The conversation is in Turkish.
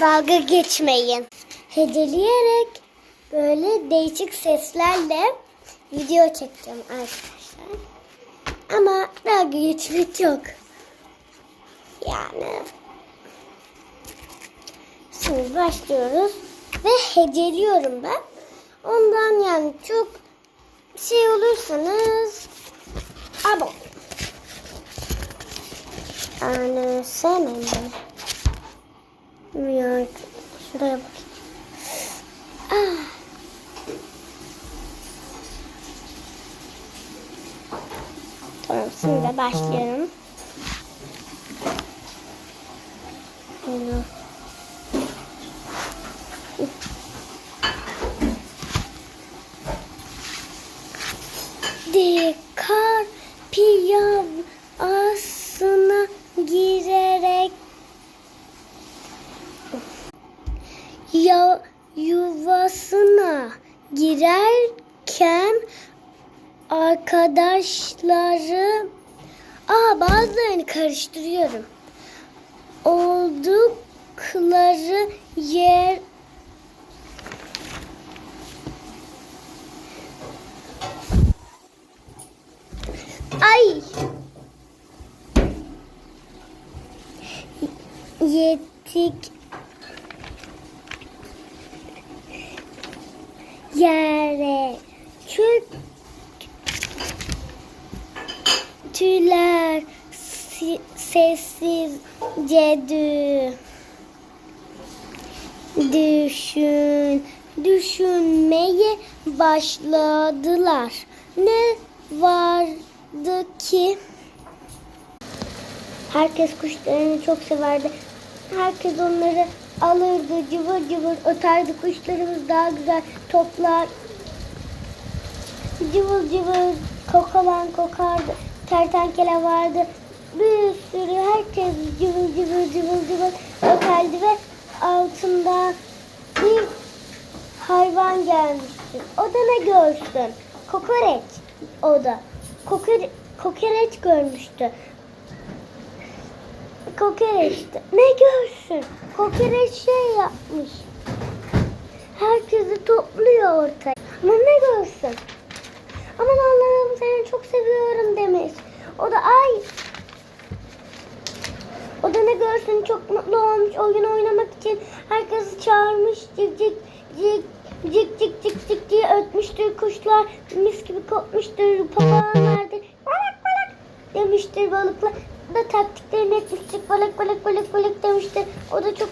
dalga geçmeyin. Heceleyerek böyle değişik seslerle video çekeceğim arkadaşlar. Ama dalga geçmek yok. Yani Şimdi başlıyoruz ve heceliyorum ben. Ondan yani çok şey olursanız abone. Beni. Ya, şuraya bak. Ah. Tamam şimdi de başlıyorum. Bunu. Dikar piyasasına ya yuvasına girerken arkadaşları Aa bazılarını karıştırıyorum. Oldukları yer Ay. Yedik. Yere çök tüyler si- sessizce dü düşün düşünmeye başladılar. Ne vardı ki? Herkes kuşlarını çok severdi. Herkes onları alırdı, cıvır cıvır öterdi. Kuşlarımız daha güzel toplar. Cıvıl cıvıl kokalan kokardı. Kertenkele vardı. Bir sürü herkes cıvıl cıvıl cıvıl cıvıl öterdi ve altında bir hayvan gelmişti. O da ne görsün? Kokoreç o da. Kokore, kokoreç görmüştü. Kokoreçti. Ne görsün? Kokoreç şey yapmış. Herkesi topluyor ortaya. Ama ne görsün? Aman Allah'ım seni çok seviyorum demiş. O da ay. O da ne görsün çok mutlu olmuş oyun oynamak için. Herkesi çağırmış cik cik cik cik cik cik cik diye ötmüştür kuşlar. Mis gibi kopmuştur papağanlar demiştir balıklar. Da taktiklerini etmiştir balık balık balık balık demiştir. O da çok.